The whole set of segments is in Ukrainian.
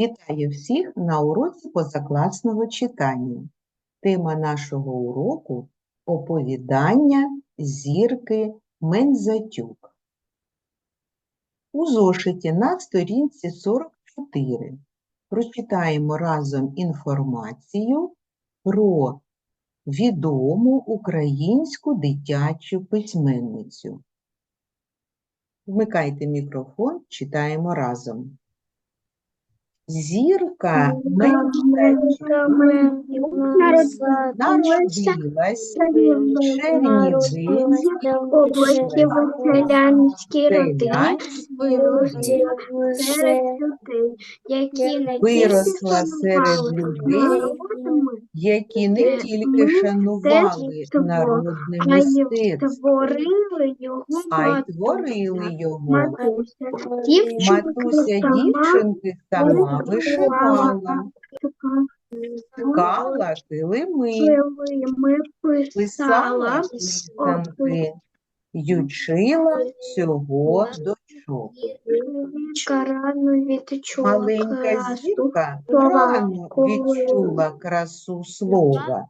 Вітаю всіх на уроці позакласного читання. Тема нашого уроку оповідання зірки Мензатюк. У зошиті на сторінці 44 прочитаємо разом інформацію про відому українську дитячу письменницю. Вмикайте мікрофон, читаємо разом. Зірка народилась в Чернівецькій області в селянській родині серед людей, які виросла серед людей, які не тільки шанували народне мистецтво, створили його а й творили його. Матуся. Дівчинки сама вишивала. ткала килими, Ми писала писанки, ючила всього дочок. рано відчула Маленька зірка рано відчула красу слова.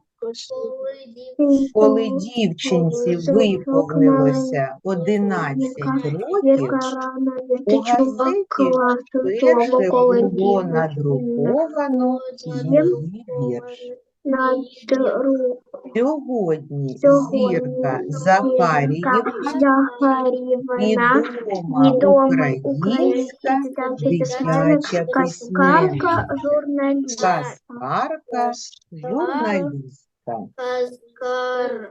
Коли дівчинці виповнилося 11 років, у газеті вперше було надруковано її вірш. Над руку. Сьогодні Сьогодні зірка Захаріївна Захарівна, відома українська дитяча казкарка, письменниця, журналістка. казкарка, журналістка. Казкарка,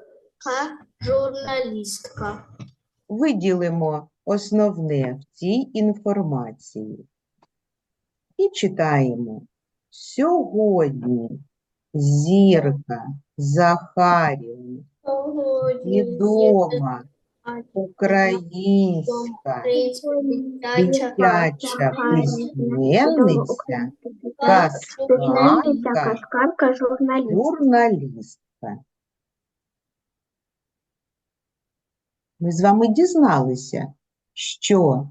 журналістка. Виділимо основне в цій інформації. І читаємо. Сьогодні зірка Захарівна, відома українська дитяча письменниця, Письменниця, казкарка, казкарка, журналістка. журналістка. Ми з вами дізналися, що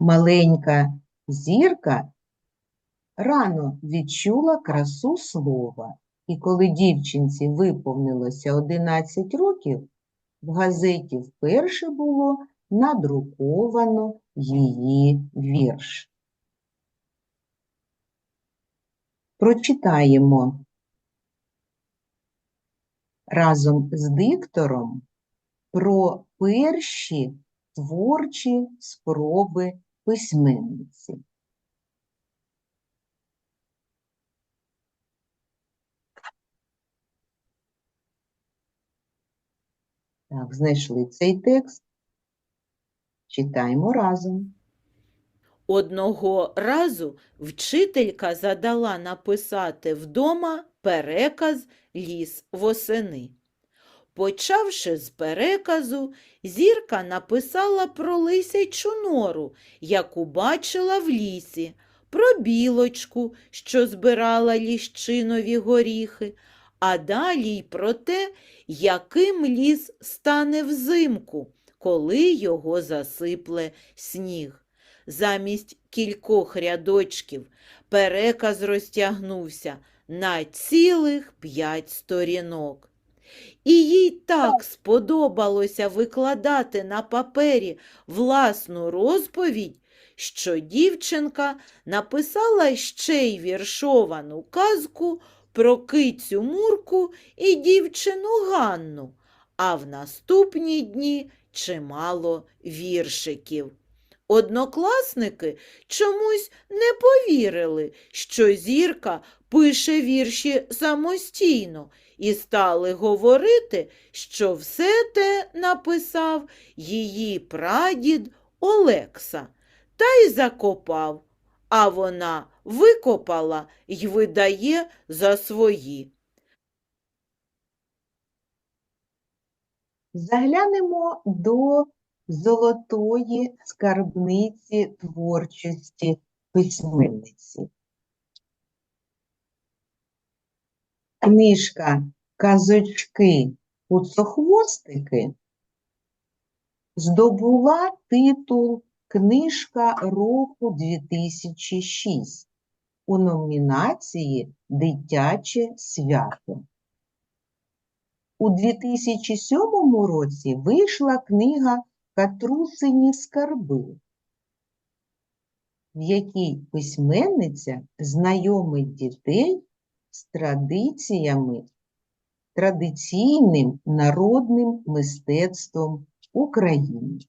маленька зірка Рано відчула красу слова, і коли дівчинці виповнилося 11 років, в газеті вперше було надруковано її вірш. Прочитаємо разом з диктором про перші творчі спроби письменниці. Так, знайшли цей текст. Читаємо разом. Одного разу вчителька задала написати вдома переказ ліс восени. Почавши з переказу, зірка написала про лисячу нору, яку бачила в лісі, про білочку, що збирала ліщинові горіхи, а далі й про те, яким ліс стане взимку, коли його засипле сніг. Замість кількох рядочків переказ розтягнувся на цілих п'ять сторінок. І їй так сподобалося викладати на папері власну розповідь, що дівчинка написала ще й віршовану казку про кицю Мурку і дівчину Ганну, а в наступні дні чимало віршиків. Однокласники чомусь не повірили, що зірка пише вірші самостійно, і стали говорити, що все те написав її прадід Олекса та й закопав, а вона викопала й видає за свої. Заглянемо до золотої скарбниці творчості письменниці. Книжка Казочки Пуцохвостики здобула титул Книжка року 2006 у номінації Дитяче свято. У 2007 році вийшла книга Катрусині скарби, в якій письменниця знайомить дітей з традиціями, традиційним народним мистецтвом України.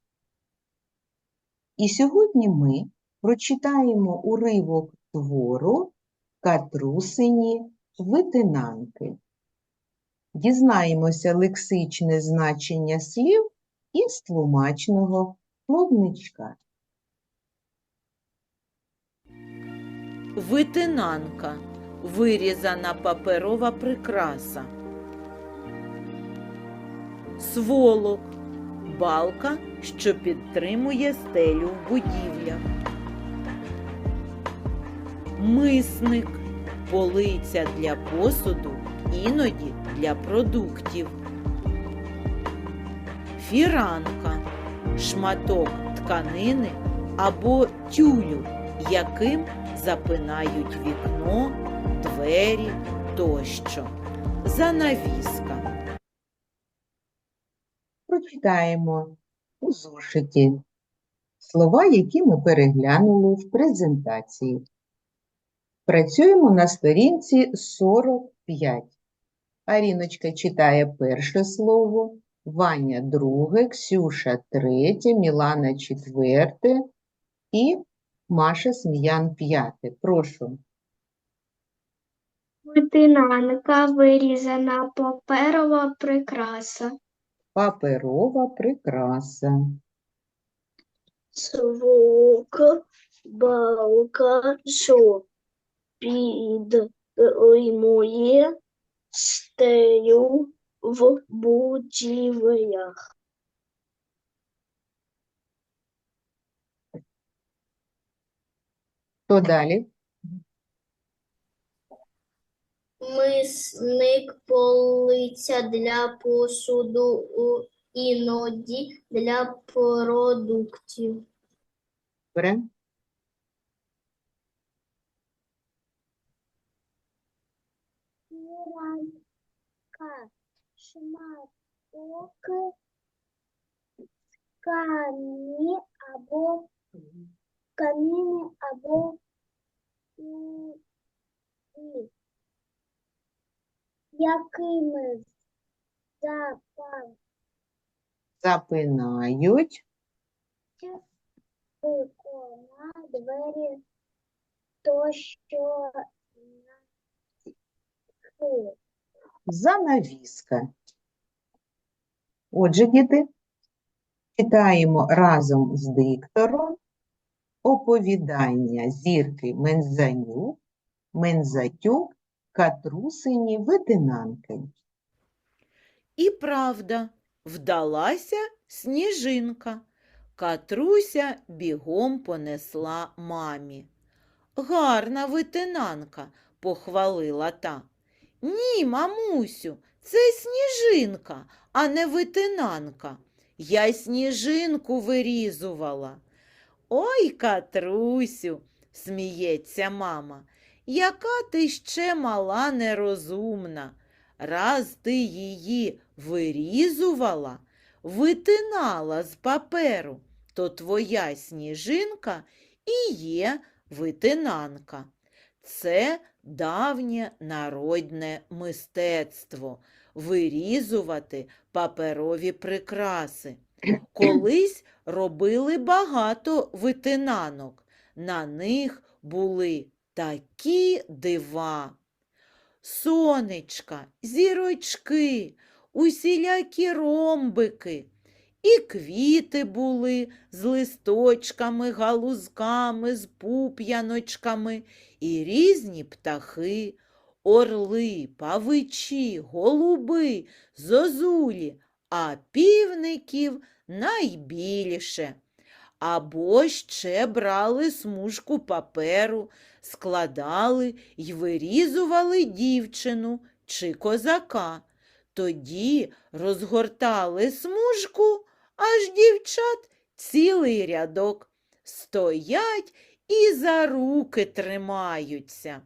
І сьогодні ми прочитаємо уривок твору Катрусині витинанки. Дізнаємося лексичне значення слів із тлумачного словничка. Витинанка вирізана паперова прикраса. Сволок балка, що підтримує стелю в будівлях. Мисник полиця для посуду, іноді для продуктів. Фіранка шматок тканини або тюлю, яким запинають вікно, двері тощо. Занавіска. Прочитаємо у зошиті слова, які ми переглянули в презентації. Працюємо на сторінці 45. Аріночка читає перше слово, Ваня друге, Ксюша третє, Мілана четверте і Маша Сміян п'яте. Прошу. Витинанка вирізана паперова прикраса. Паперова прикраса. Сволок, балка, що підіймує стелю в будівлях. Хто далі? Мисник полиця для посуду, іноді для продуктів. Добре. Фіранка, шматок ткані або тканини або якими запав Запинають. вікона, двері тощо на Занавіска. Отже, діти, читаємо разом з диктором оповідання зірки Мензанюк, Мензатюк, Катрусині витинанки. І правда, вдалася сніжинка. Катруся бігом понесла мамі. Гарна витинанка, похвалила та. Ні, мамусю, це сніжинка, а не витинанка. Я сніжинку вирізувала. Ой, Катрусю, сміється мама, яка ти ще мала нерозумна. Раз ти її вирізувала, витинала з паперу, то твоя сніжинка і є витинанка. Це давнє народне мистецтво вирізувати паперові прикраси. Колись робили багато витинанок. На них були такі дива. Сонечка, зірочки, усілякі ромбики. І квіти були з листочками, галузками, з пуп'яночками, і різні птахи, орли, павичі, голуби, зозулі, а півників найбільше. Або ще брали смужку паперу, складали й вирізували дівчину чи козака. Тоді розгортали смужку, аж дівчат цілий рядок. Стоять і за руки тримаються.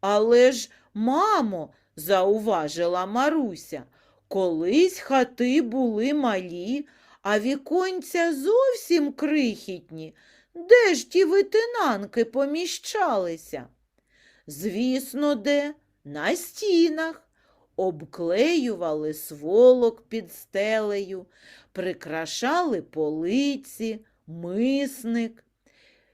Але ж, мамо, зауважила Маруся, колись хати були малі, а віконця зовсім крихітні. Де ж ті витинанки поміщалися? Звісно, де? На стінах. Обклеювали сволок під стелею, прикрашали полиці, мисник.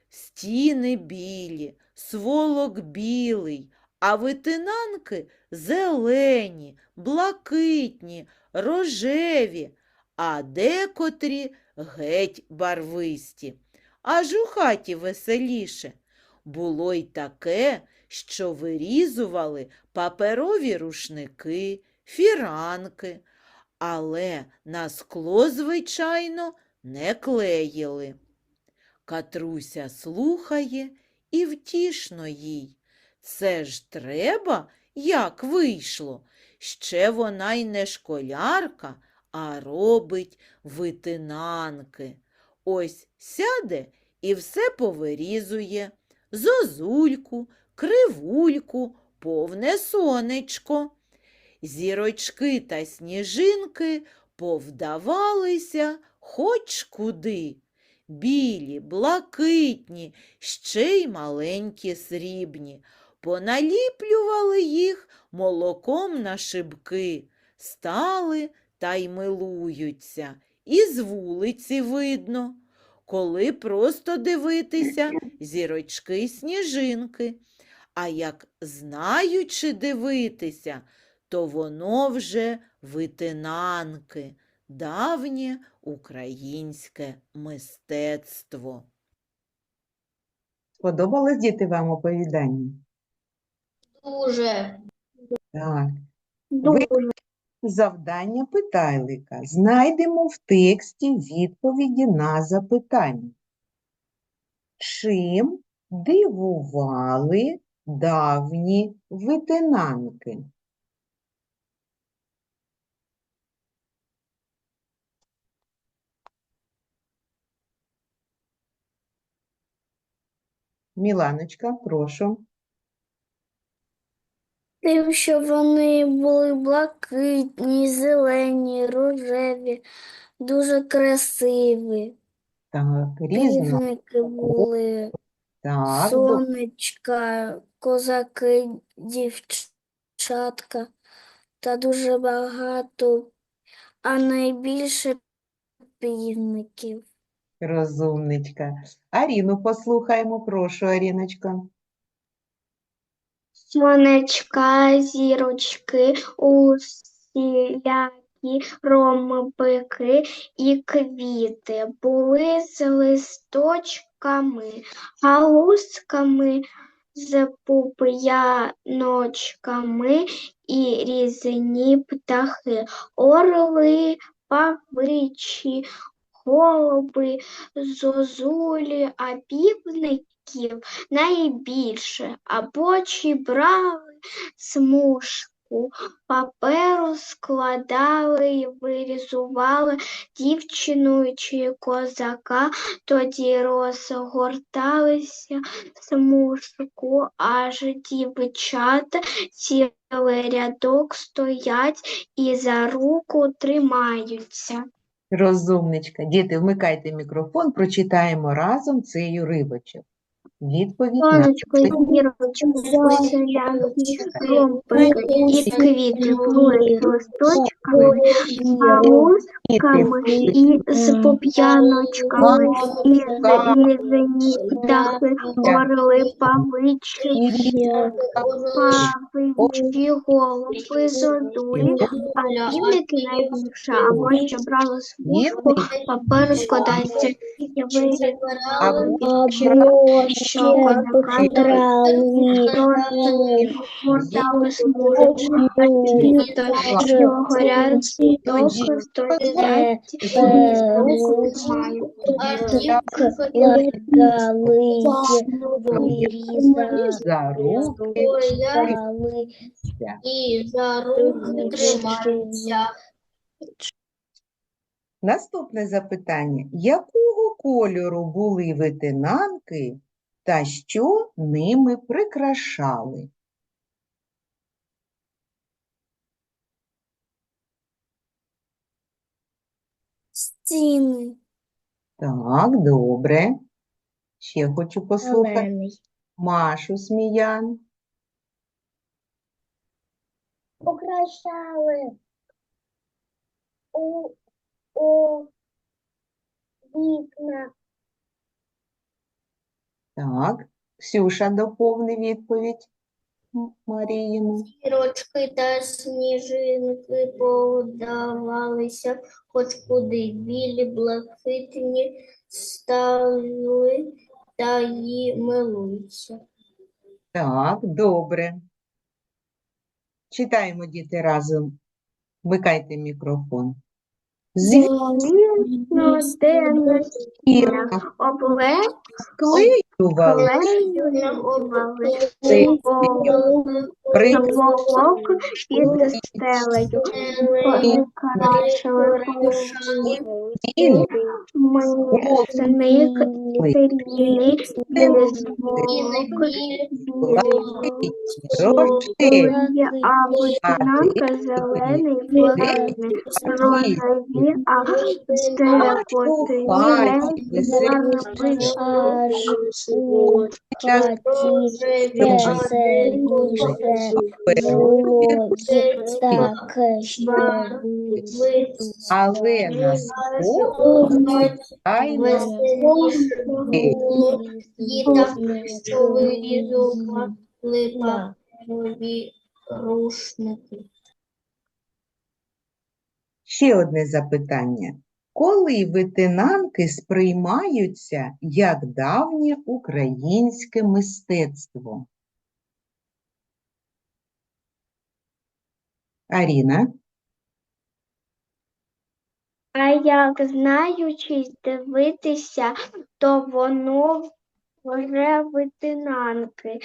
Стіни білі, сволок білий, а витинанки зелені, блакитні, рожеві, а декотрі геть барвисті. Аж у хаті веселіше. Було й таке, що вирізували паперові рушники, фіранки, але на скло, звичайно, не клеїли. Катруся слухає і втішно їй. Це ж треба, як вийшло. Ще вона й не школярка, а робить витинанки. Ось сяде і все повирізує. Зозульку, кривульку, повне сонечко. Зірочки та сніжинки повдавалися хоч куди. Білі, блакитні, ще й маленькі срібні. Поналіплювали їх молоком на шибки, стали та й милуються, і з вулиці видно. Коли просто дивитися зірочки й сніжинки, а як знаючи дивитися, то воно вже витинанки, давнє українське мистецтво. Сподобалось діти вам оповідання? Дуже. Так. Дуже. Завдання питайлика. Знайдемо в тексті відповіді на запитання. Чим дивували давні витинанки? Міланочка, прошу. Тим, що вони були блакитні, зелені, рожеві, дуже красиві. Так, різно. Півники були, Так, до- сонечка, козаки, дівчатка та дуже багато, а найбільше півників. розумничка. Аріну послухаємо, прошу, Аріночка. Сонечка, зірочки, усілякі ромбики і квіти були з листочками, галузками, з пуп'яночками і різні птахи, орли, павичі, голуби, зозулі, а півників найбільше, а бочі брали смужку паперу, складали і вирізували дівчину чи козака, тоді розгорталися смужку, аж дівчата цілий рядок стоять і за руку тримаються. Розумничка. Діти, вмикайте мікрофон, прочитаємо разом цей уривочок. Відповідь на Сонечко, ромпики і квіти були листочками, галузками і з поп'яночками, і з різні птахи, орли, павичі, павичі, голуби, зозулі, а півники найбільше, або ще брали смужку, паперу складається, і або звуку мають. і за руки І за руки тримаються. Наступне запитання. Якого кольору були витинанки та що ними прикрашали? Стіни. Так, добре. Ще хочу послухати Зелений. Машу Сміян. Украшали у, у вікна Так, Ксюша доповни відповідь Маріїну. Зірочки та сніжинки подавалися хоч куди. Білі, блакитні стали та й милуються. Так, добре. Читаємо, діти, разом. Вмикайте мікрофон. Звісно, де на Зірках обле клеювали клеювали Цей при волок під стелею. Покращили білі Сник, пір'їни, блакитні, рожеві, а витинанка зелений, блакитний, розові, а стрепоти, Але на сході тайно що вирізували паперові рушники. Ще одне запитання. Коли витинанки сприймаються як давнє українське мистецтво? Аріна? А як знаючись дивитися, то воно вже витинанки,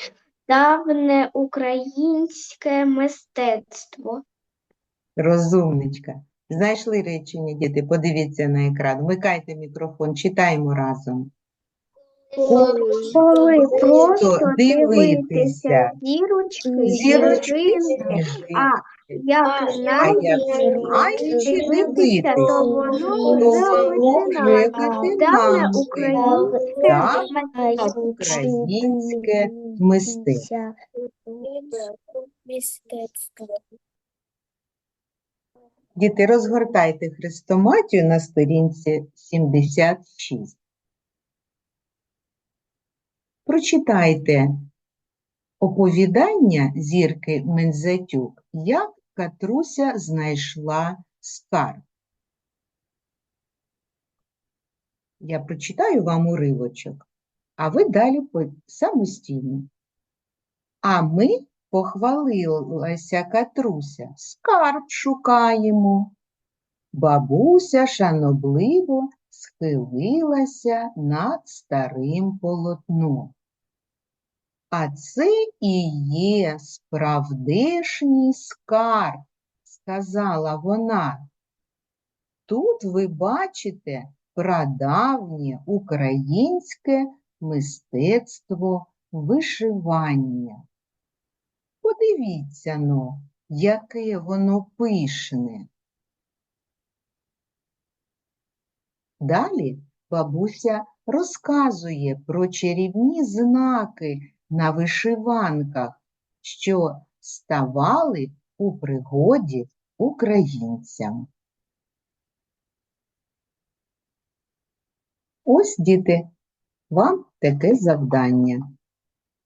давне українське мистецтво. Розумничка. Знайшли речення, діти, подивіться на екран. Вмикайте мікрофон, читаємо разом. Коли просто дивитися. зірочки, Зірочки, а як знаючи дивитися, то воно вже витинанки. українське мистецтво. Діти, розгортайте хрестоматію на сторінці 76. Прочитайте оповідання Зірки Мензатюк, як Катруся знайшла скарб. Я прочитаю вам уривочок, а ви далі самостійно. А ми, похвалилася Катруся, скарб шукаємо. Бабуся шанобливо схилилася над старим полотном. А це і є справдешній скарб, сказала вона. Тут ви бачите прадавнє українське мистецтво вишивання. Подивіться но, яке воно пишне. Далі бабуся розказує про чарівні знаки на вишиванках, що ставали у пригоді українцям. Ось, діти, вам таке завдання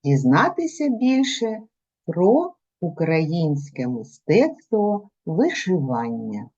дізнатися більше про українське мистецтво вишивання.